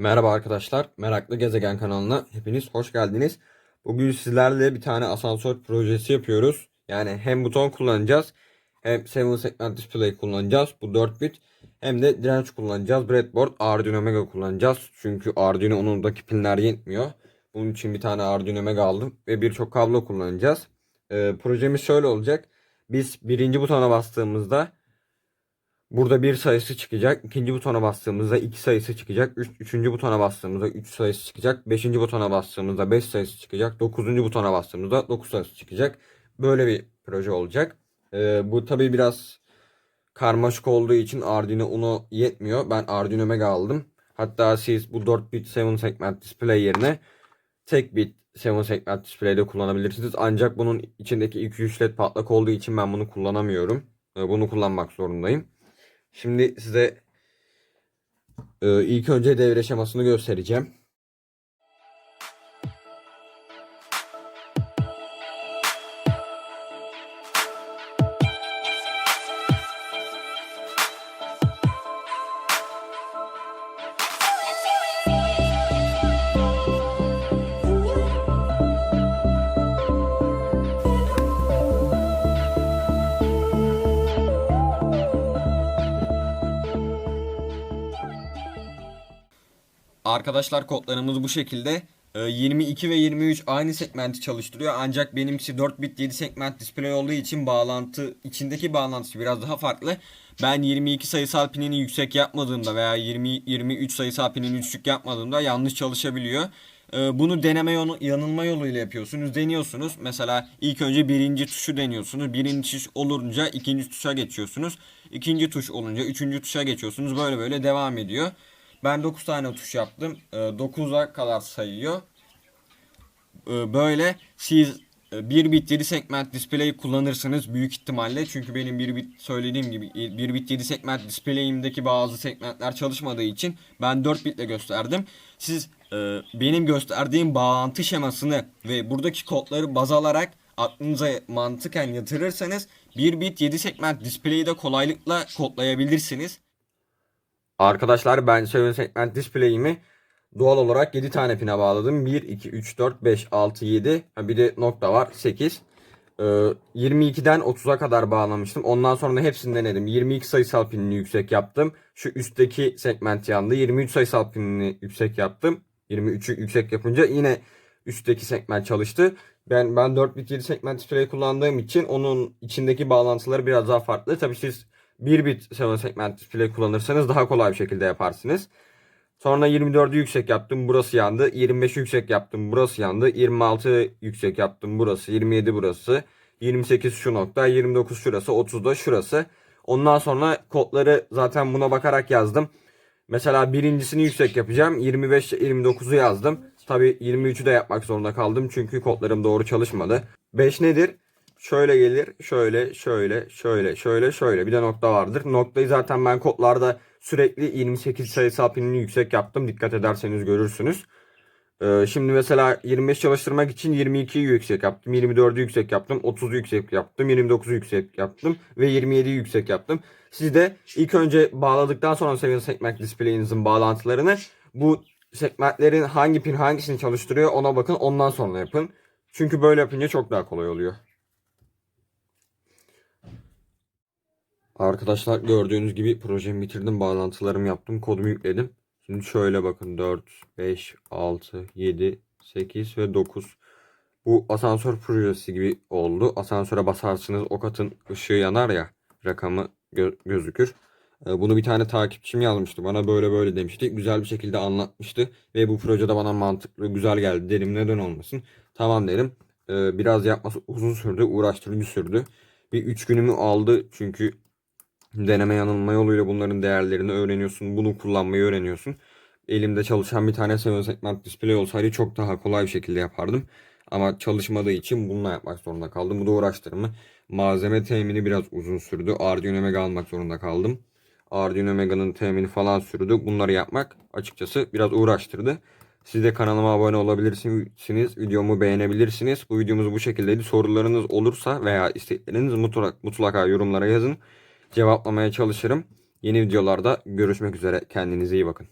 Merhaba arkadaşlar, Meraklı Gezegen kanalına hepiniz hoş geldiniz. Bugün sizlerle bir tane asansör projesi yapıyoruz. Yani hem buton kullanacağız, hem 7 segment display kullanacağız. Bu 4 bit. Hem de direnç kullanacağız. Breadboard, Arduino Mega kullanacağız. Çünkü Arduino onundaki pinler yetmiyor. Bunun için bir tane Arduino Mega aldım ve birçok kablo kullanacağız. Ee, projemiz şöyle olacak. Biz birinci butona bastığımızda Burada bir sayısı çıkacak. İkinci butona bastığımızda iki sayısı çıkacak. Üç, üçüncü butona bastığımızda üç sayısı çıkacak. Beşinci butona bastığımızda beş sayısı çıkacak. Dokuzuncu butona bastığımızda dokuz sayısı çıkacak. Böyle bir proje olacak. Ee, bu tabi biraz karmaşık olduğu için Arduino Uno yetmiyor. Ben Arduino Mega aldım. Hatta siz bu 4 bit 7 segment display yerine tek bit 7 segment display'de kullanabilirsiniz. Ancak bunun içindeki 2 led patlak olduğu için ben bunu kullanamıyorum. Ee, Bunu kullanmak zorundayım. Şimdi size e, ilk önce devre şemasını göstereceğim. Arkadaşlar kodlarımız bu şekilde. Ee, 22 ve 23 aynı segmenti çalıştırıyor. Ancak benimkisi 4 bit 7 segment display olduğu için bağlantı içindeki bağlantısı biraz daha farklı. Ben 22 sayısal pinini yüksek yapmadığımda veya 20 23 sayısal pinini düşük yapmadığımda yanlış çalışabiliyor. Ee, Bunu deneme yolu, yanılma yoluyla yapıyorsunuz. Deniyorsunuz. Mesela ilk önce birinci tuşu deniyorsunuz. Birinci tuş olunca ikinci tuşa geçiyorsunuz. İkinci tuş olunca üçüncü tuşa geçiyorsunuz. Böyle böyle devam ediyor. Ben 9 tane tuş yaptım. 9'a kadar sayıyor. Ee, Böyle siz e, 1 bit 7 segment display kullanırsınız büyük ihtimalle. Çünkü benim 1 bit söylediğim gibi 1 bit 7 segment display'imdeki bazı segmentler çalışmadığı için ben 4 bitle gösterdim. Siz e, benim gösterdiğim bağlantı şemasını ve buradaki kodları baz alarak aklınıza mantıken yatırırsanız 1 bit 7 segment display'i de kolaylıkla kodlayabilirsiniz. Arkadaşlar ben 7 segment display'imi doğal olarak 7 tane pine bağladım. 1, 2, 3, 4, 5, 6, 7. Ha, bir de nokta var 8. Ee, 22'den 30'a kadar bağlamıştım. Ondan sonra da hepsini denedim. 22 sayısal pinini yüksek yaptım. Şu üstteki segment yandı. 23 sayısal pinini yüksek yaptım. 23'ü yüksek yapınca yine üstteki segment çalıştı. Ben ben 4 bit 7 segment display kullandığım için onun içindeki bağlantıları biraz daha farklı. Tabii siz 1 bit 7 segment display kullanırsanız daha kolay bir şekilde yaparsınız. Sonra 24'ü yüksek yaptım burası yandı. 25'i yüksek yaptım burası yandı. 26 yüksek yaptım burası. 27 burası. 28 şu nokta. 29 şurası. 30 da şurası. Ondan sonra kodları zaten buna bakarak yazdım. Mesela birincisini yüksek yapacağım. 25 29'u yazdım. Tabi 23'ü de yapmak zorunda kaldım. Çünkü kodlarım doğru çalışmadı. 5 nedir? Şöyle gelir. Şöyle, şöyle, şöyle, şöyle, şöyle. Bir de nokta vardır. Noktayı zaten ben kodlarda sürekli 28 sayısal pinini yüksek yaptım. Dikkat ederseniz görürsünüz. Ee, şimdi mesela 25 çalıştırmak için 22'yi yüksek yaptım. 24'ü yüksek yaptım. 30'u yüksek yaptım. 29'u yüksek yaptım. Ve 27'yi yüksek yaptım. Siz de ilk önce bağladıktan sonra Seven Segment Display'inizin bağlantılarını bu segmentlerin hangi pin hangisini çalıştırıyor ona bakın. Ondan sonra yapın. Çünkü böyle yapınca çok daha kolay oluyor. Arkadaşlar gördüğünüz gibi projemi bitirdim. Bağlantılarımı yaptım. Kodumu yükledim. Şimdi şöyle bakın 4, 5, 6, 7, 8 ve 9. Bu asansör projesi gibi oldu. Asansöre basarsınız o katın ışığı yanar ya rakamı gö- gözükür. Ee, Bunu bir tane takipçim yazmıştı. Bana böyle böyle demişti. Güzel bir şekilde anlatmıştı. Ve bu projede bana mantıklı, güzel geldi. Dedim neden olmasın. Tamam dedim. Ee, Biraz yapması uzun sürdü. Uğraştırıcı sürdü. Bir 3 günümü aldı. Çünkü deneme yanılma yoluyla bunların değerlerini öğreniyorsun. Bunu kullanmayı öğreniyorsun. Elimde çalışan bir tane 7 segment display olsaydı çok daha kolay bir şekilde yapardım. Ama çalışmadığı için bununla yapmak zorunda kaldım. Bu da uğraştırma. Malzeme temini biraz uzun sürdü. Arduino Mega almak zorunda kaldım. Arduino Mega'nın temini falan sürdü. Bunları yapmak açıkçası biraz uğraştırdı. Siz de kanalıma abone olabilirsiniz. Videomu beğenebilirsiniz. Bu videomuz bu şekildeydi. Sorularınız olursa veya istekleriniz mutlaka, mutlaka yorumlara yazın cevaplamaya çalışırım. Yeni videolarda görüşmek üzere. Kendinize iyi bakın.